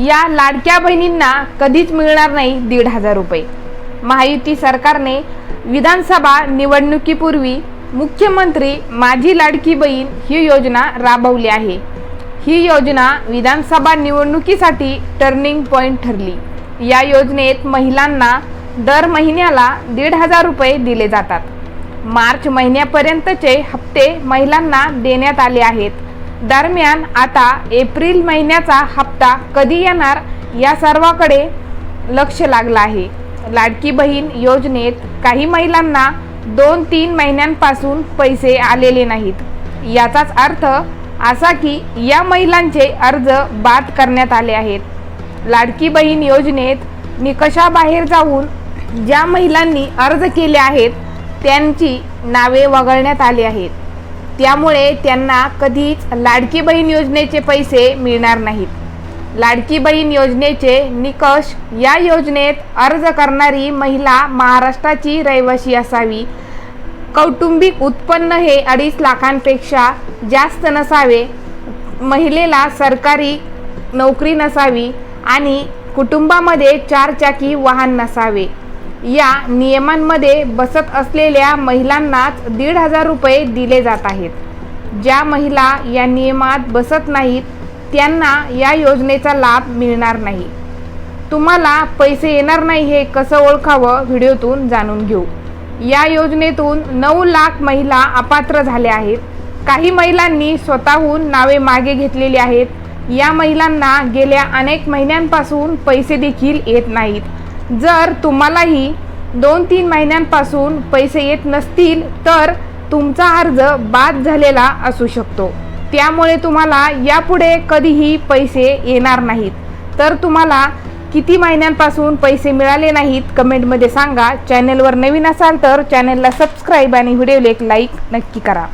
या लाडक्या बहिणींना कधीच मिळणार नाही दीड हजार रुपये. महायुती सरकारने विधानसभा निवडणुकीपूर्वी मुख्यमंत्री माझी लाडकी बहीण ही योजना राबवली आहे. ही योजना विधानसभा निवडणुकीसाठी टर्निंग पॉईंट ठरली. या योजनेत महिलांना दर महिन्याला दीड हजार रुपये दिले जातात. मार्च महिन्यापर्यंतचे हप्ते महिलांना देण्यात आले आहेत. दरम्यान आता एप्रिल महिन्याचा हप्ता कधी येणार या सर्वाकडे लक्ष लागलं आहे. लाडकी बहीण योजनेत काही महिलांना दोन तीन महिन्यांपासून पैसे आलेले नाहीत. याचाच अर्थ असा की या महिलांचे अर्ज बाद करण्यात आले आहेत. लाडकी बहीण योजनेत निकषाबाहेर जाऊन ज्या महिलांनी अर्ज केले आहेत त्यांची नावे वगळण्यात आली आहेत. त्यामुळे त्यांना कधीच लाडकी बहीण योजनेचे पैसे मिळणार नाहीत. लाडकी बहीण योजनेचे निकष या योजनेत अर्ज करणारी महिला महाराष्ट्राची रहिवासी असावी. कौटुंबिक उत्पन्न हे अडीच लाखांपेक्षा जास्त नसावे. महिलेला सरकारी नोकरी नसावी आणि कुटुंबामध्ये चारचाकी वाहन नसावे. या नियमांमध्ये बसत असलेल्या महिलांनाच दीड हजार रुपये दिले जात आहेत. ज्या महिला या नियमात बसत नाहीत त्यांना या योजनेचा लाभ मिळणार नाही. तुम्हाला पैसे येणार नाही हे कसं ओळखावं व्हिडिओतून जाणून घेऊ. या योजनेतून नऊ लाख महिला अपात्र झाल्या आहेत. काही महिलांनी स्वतःहून नावे मागे घेतलेली आहेत. या महिलांना गेल्या अनेक महिन्यांपासून पैसे देखील येत नाहीत. जर तुम्हालाही दोन तीन महिन्यांपासून पैसे येत नसतील तर तुमचा अर्ज बाद झालेला असू शकतो. त्यामुळे तुम्हाला यापुढे कधीही पैसे येणार नाहीत. तर तुम्हाला किती महिन्यांपासून पैसे मिळाले नाहीत कमेंटमध्ये सांगा. चॅनलवर नवीन असाल तर चॅनलला सबस्क्राईब आणि व्हिडिओला एक लाईक नक्की करा.